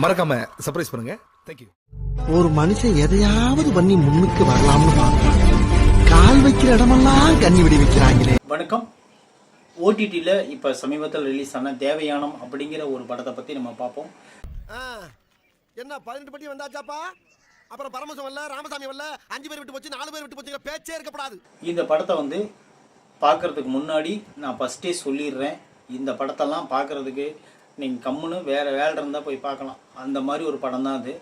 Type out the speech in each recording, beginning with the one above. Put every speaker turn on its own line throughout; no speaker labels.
மறக்காம சர்ப்ரைஸ் பண்ணுங்க. தேங்க்யூ
ஒரு மனுஷன் எதையாவது பண்ணி முன்னுக்கு வரலாம்னு பார்த்தான் கால் வைக்கிற இடமெல்லாம் கண்ணி விடி வைக்கிறாங்களே.
வணக்கம். ஓடிடியில் இப்போ சமீபத்தில் ரிலீஸ் ஆன தேவயானம் அப்படிங்கிற ஒரு படத்தை பற்றி நம்ம பார்ப்போம்.
என்ன பதினெட்டு பட்டி வந்தாச்சாப்பா? அப்புறம் பரமசம் வரல ராமசாமி வரல அஞ்சு பேர் விட்டு போச்சு நாலு பேர் விட்டு போச்சுங்கிற பேச்சே இருக்கப்படாது
இந்த படத்தை வந்து பார்க்கறதுக்கு முன்னாடி நான் ஃபஸ்ட்டே சொல்லிடுறேன். இந்த படத்தெல்லாம் பார்க்கறதுக்கு நீங்கள் கம்முன்னு வேறு வேலை இருந்தால் போய் பார்க்கலாம். அந்த மாதிரி ஒரு படம் தான் அது.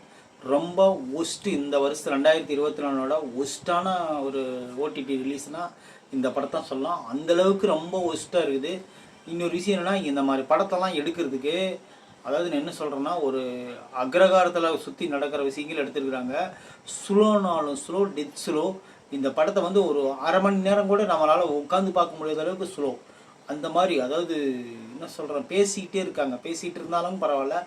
ரொம்ப ஒஸ்ட்டு இந்த வருஷத்து ரெண்டாயிரத்தி இருபத்தி நாலோட ஒஸ்ட்டான ஒரு ஓடிடி ரிலீஸ்னால் இந்த படத்தை சொல்லலாம். அந்தளவுக்கு ரொம்ப ஒஸ்ட்டாக இருக்குது. இன்னொரு விஷயம் என்னென்னா இந்த மாதிரி படத்தெல்லாம் எடுக்கிறதுக்கு அதாவது நான் என்ன சொல்கிறேன்னா ஒரு அக்ரகாரத்தில் சுற்றி நடக்கிற விஷயங்கள் எடுத்துருக்குறாங்க. ஸ்லோனாலும் ஸ்லோ டெத் ஸ்லோ இந்த படத்தை வந்து ஒரு அரை மணி நேரம் கூட நம்மளால் உட்காந்து பார்க்க முடியாத அளவுக்கு ஸ்லோ அந்த மாதிரி அதாவது என்ன சொல்கிறேன் பேசிக்கிட்டே இருக்காங்க. பேசிகிட்டு இருந்தாலும் பரவாயில்ல.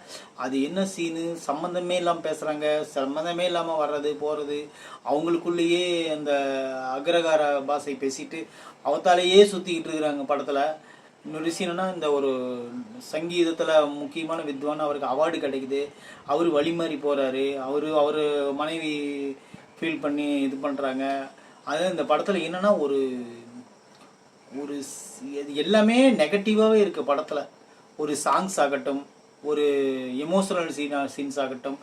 அது என்ன சீனு சம்மந்தமே இல்லாமல் பேசுகிறாங்க சம்மந்தமே இல்லாமல் வர்றது போகிறது அவங்களுக்குள்ளேயே அந்த அக்ரகார பாஷை பேசிட்டு அவத்தாலேயே சுற்றிக்கிட்டு இருக்கிறாங்க படத்தில். இன்னொரு விஷயம் இந்த ஒரு சங்கீதத்தில் முக்கியமான வித்வான் அவருக்கு அவார்டு கிடைக்குது. அவர் வழிமாறி போகிறாரு அவர் அவர் மனைவி ஃபீல் பண்ணி இது பண்ணுறாங்க அது இந்த படத்தில் என்னென்னா ஒரு ஒரு எல்லாமே நெகட்டிவாகவே இருக்குது படத்தில். ஒரு சாங்ஸ் ஆகட்டும் ஒரு எமோஷனல் சீனா சீன்ஸ் ஆகட்டும்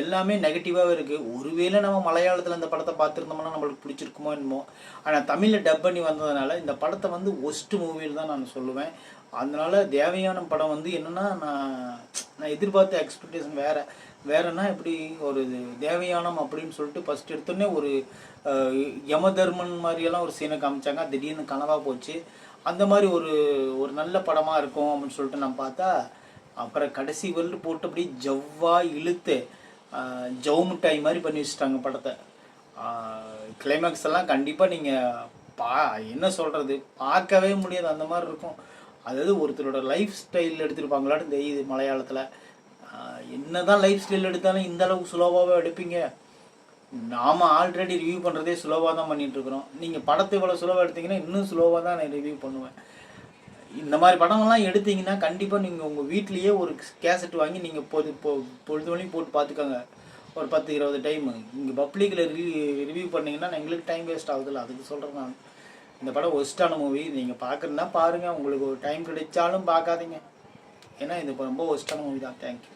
எல்லாமே நெகட்டிவாகவே இருக்குது ஒருவேளை நம்ம மலையாளத்தில் அந்த படத்தை பார்த்துருந்தோம்னா நம்மளுக்கு பிடிச்சிருக்குமோ என்னமோ. ஆனால் தமிழில் டப் பண்ணி வந்ததுனால இந்த படத்தை வந்து ஒஸ்ட் மூவின்னு தான் நான் சொல்லுவேன். அதனால தேவையான படம் வந்து என்னென்னா நான் நான் எதிர்பார்த்த எக்ஸ்பெக்டேஷன் வேறு. வேறன்னா இப்படி ஒரு தேவையானம் தேவயானம் அப்படின்னு சொல்லிட்டு ஃபஸ்ட் எடுத்தோடனே ஒரு யம தர்மன் மாதிரியெல்லாம் ஒரு சீனை காமிச்சாங்க. திடீர்னு கனவாக போச்சு. அந்த மாதிரி ஒரு ஒரு நல்ல படமாக இருக்கும் அப்படின்னு சொல்லிட்டு நான் பார்த்தா அப்புறம் கடைசி வரல போட்டு அப்படியே ஜவ்வா இழுத்து ஜவ் மிட்டாய் மாதிரி பண்ணி வச்சுட்டாங்க படத்தை. கிளைமேக்ஸ் எல்லாம் கண்டிப்பாக நீங்கள் பா என்ன சொல்கிறது பார்க்கவே முடியாது. அந்த மாதிரி இருக்கும். அதாவது ஒருத்தரோட லைஃப் ஸ்டைல் எடுத்திருப்பாங்களான்னு தெரியுது மலையாளத்தில். என்னதான் லைஃப் ஸ்டைல் எடுத்தாலும் இந்த அளவுக்கு சுலோவாகவே எடுப்பீங்க. நாம ஆல்ரெடி ரிவ்யூ பண்ணுறதே ஸ்லோவாக தான் பண்ணிட்டு இருக்கிறோம் நீங்கள் படத்தை இவ்வளோ ஸ்லோவாக எடுத்தீங்கன்னா இன்னும் ஸ்லோவாக தான் நான் ரிவ்யூ பண்ணுவேன். இந்த மாதிரி படங்கள்லாம் எடுத்தீங்கன்னா கண்டிப்பாக நீங்கள் உங்கள் வீட்லேயே ஒரு கேசட் வாங்கி நீங்கள் பொது பொ பொழுது வரையும் போட்டு பார்த்துக்கோங்க. ஒரு பத்து இருபது டைம் இங்கே பப்ளிக்கில் ரிவ்யூ ரிவ்யூ பண்ணீங்கன்னா எங்களுக்கு டைம் வேஸ்ட் ஆகுதுல்ல அதுக்கு சொல்கிறேன் நான். இந்த படம் ஒஸ்டான மூவி நீங்கள் பார்க்குறதுனா பாருங்கள் உங்களுக்கு ஒரு டைம் கிடைச்சாலும் பார்க்காதீங்க. ஏன்னா இது ரொம்ப ஒஸ்டான மூவி தான். தேங்க்யூ